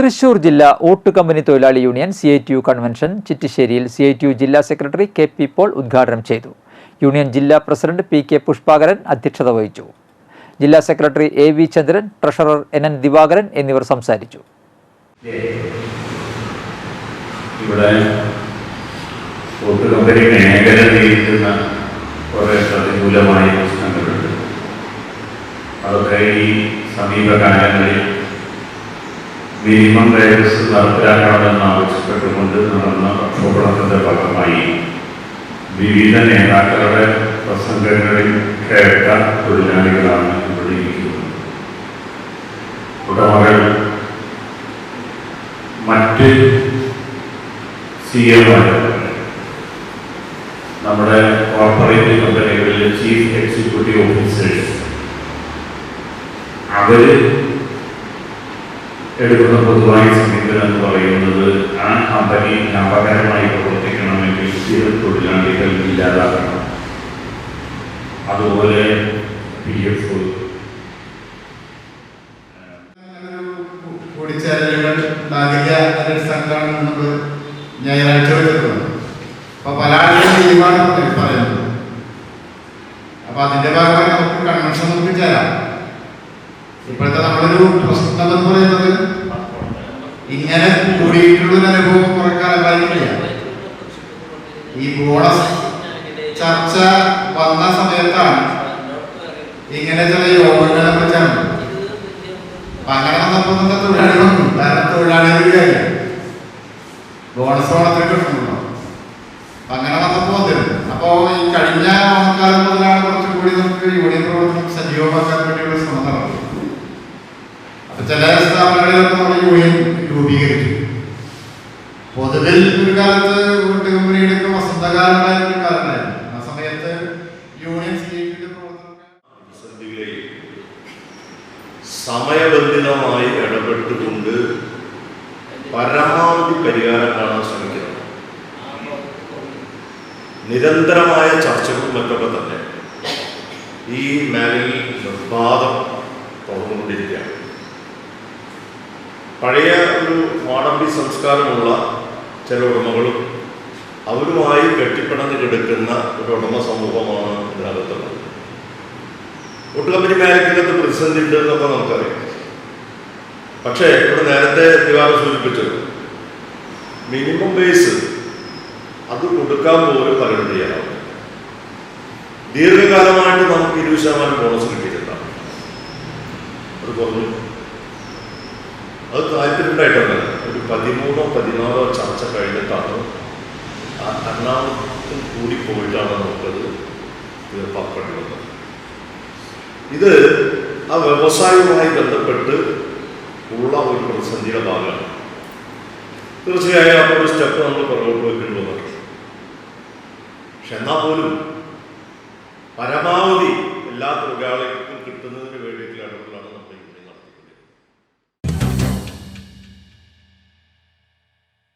തൃശൂർ ജില്ലാ ഓട്ട് കമ്പനി തൊഴിലാളി union C I T U convention ചിറ്റിശ്ശേരിയിൽ C I T U ജില്ലാ സെക്രട്ടറി കെ പി പോൾ ഉദ്ഘാടനം ചെയ്തു. യൂണിയൻ ജില്ലാ പ്രസിഡന്റ് പി കെ പുഷ്പാകരൻ അധ്യക്ഷത വഹിച്ചു. ജില്ലാ secretary A V Chandran treasurer N N Divakaran എന്നിവർ സംസാരിച്ചു. ഇവിടെ മേഖല നേരിടുന്ന കുറേ സമീപകാലങ്ങളിൽ മിനിമം വേജസ് നടപ്പിലാക്കണമെന്ന് ആവശ്യപ്പെട്ടുകൊണ്ട് നടന്ന പ്രക്ഷോഭണത്തിന്റെ ഭാഗമായി വിവിധ നേതാക്കളുടെ പ്രസംഗങ്ങളിൽ കേട്ട തൊഴിലാളികളാണ് ഇവിടെ ഉടമകൾ മറ്റ് സി എമാരുണ്ട് നമ്മുടെ കോർപ്പറേറ്റ് കമ്പനികളിലെ ചീഫ് എക്സിക്യൂട്ടീവ് ഓഫീസേഴ്സ് അവർ എടുക്കുന്ന പൊതുവായ സമീപനം എന്ന് പറയുന്നത് ആ കമ്പനി ലാഭകരമായി പ്രവർത്തിക്കണമെങ്കിൽ ചില തൊഴിലാളികൾ ഇല്ലാതാക്കണം. അതുപോലെ പി എഫ് ഞായറാഴ്ച വെച്ചിട്ടുണ്ട്. അപ്പൊ പല ആളുകളും പറയുന്നത് അപ്പൊ അതിന്റെ ഭാഗമായി നമുക്ക് കൺവെൻഷൻ നമുക്ക് ചേരാം. ഇപ്പോഴത്തെ നമ്മളൊരു പ്രശ്നം എന്ന് പറയുന്നത് ഇങ്ങനെ കൂടിയിട്ടുള്ളൊരു അനുഭവം കുറെ കാലമായിട്ടില്ല ഈ ബോണസ് ചർച്ച വന്ന സമയത്താണ് ഇങ്ങനെ ചില യോഗങ്ങളെ പറ്റാണ് അങ്ങനെ വന്നപ്പോ നമ്മുടെ തൊഴിലാളികളൊന്നും കാരണം തൊഴിലാളികളില്ല ബോണസ് ഓണത്തിന് അങ്ങനെ വന്നപ്പോ വന്നിരുന്നു. അപ്പോ ഈ കഴിഞ്ഞ ഓണക്കാലം മുതലാണ് കുറച്ചും കൂടി നമുക്ക് യൂണിയൻ പ്രവർത്തനം സജീവമാക്കാൻ ചില സ്ഥാപനങ്ങളിൽ നമ്മൾ യൂണിയൻ രൂപീകരിച്ചു. പൊതുവിൽ ഒരു കാലത്ത് വീട്ടു കമ്പനിയുടെയൊക്കെ ആ സമയത്ത് യൂണിയൻ സ്റ്റേറ്റിന്റെ സമയബന്ധിതമായി ഇടപെട്ടുകൊണ്ട് പരമാവധി പരിഹാരം കാണാൻ ശ്രമിക്കുന്നത് നിരന്തരമായ ചർച്ചകളും മറ്റൊക്കെ തന്നെ ഈ മേഖലയിൽ നിർബാധം തുടർന്നുകൊണ്ടിരിക്കുകയാണ്. പഴയ ഒരു മാടമ്പി സംസ്കാരമുള്ള ചില ഉടമകളും അവരുമായി കെട്ടിപ്പിണന്ന് കിടക്കുന്ന ഒരു ഉടമ സമൂഹമാണ് ഇതിനകത്തുള്ളത്. ഒട്ടുകമ്പനി കമ്പനി മേഖലയ്ക്കകത്ത് പ്രതിസന്ധി ഉണ്ട് എന്നൊക്കെ നമുക്കറിയാം. പക്ഷേ ഇവിടെ നേരത്തെ ദിവാർ സൂചിപ്പിച്ചത് മിനിമം ബേസ് അത് കൊടുക്കാൻ പോലും പലരും തയ്യാറാവും ദീർഘകാലമായിട്ട് നമുക്ക് ഇരുപത് ശതമാനം ബോണസ് കിട്ടിയിട്ടുണ്ടാവും അത് കുറഞ്ഞു. അത് താല്പര്യമുണ്ടായിട്ടുണ്ട്. ഒരു പതിമൂന്നോ പതിനാലോ ചർച്ച കഴിഞ്ഞിട്ടാണ് ആ എറണാകുളത്തിൽ കൂടി പോയിട്ടാണ് നമുക്കത് തീർപ്പാക്കേണ്ടത് ഇത് ആ വ്യവസായവുമായി ബന്ധപ്പെട്ട് ഉള്ള ഒരു പ്രതിസന്ധിയുടെ ഭാഗമാണ്. തീർച്ചയായും ആ ഒരു സ്റ്റെപ്പ് നമ്മൾ പുറകോട്ട് വെക്കേണ്ടി വന്നിട്ടുണ്ട്. പക്ഷെ എന്നാൽ പോലും പരമാവധി എല്ലാ തൊഴിലാളികൾക്കും കിട്ടുന്നതിന് വേണ്ടിയിട്ടുള്ള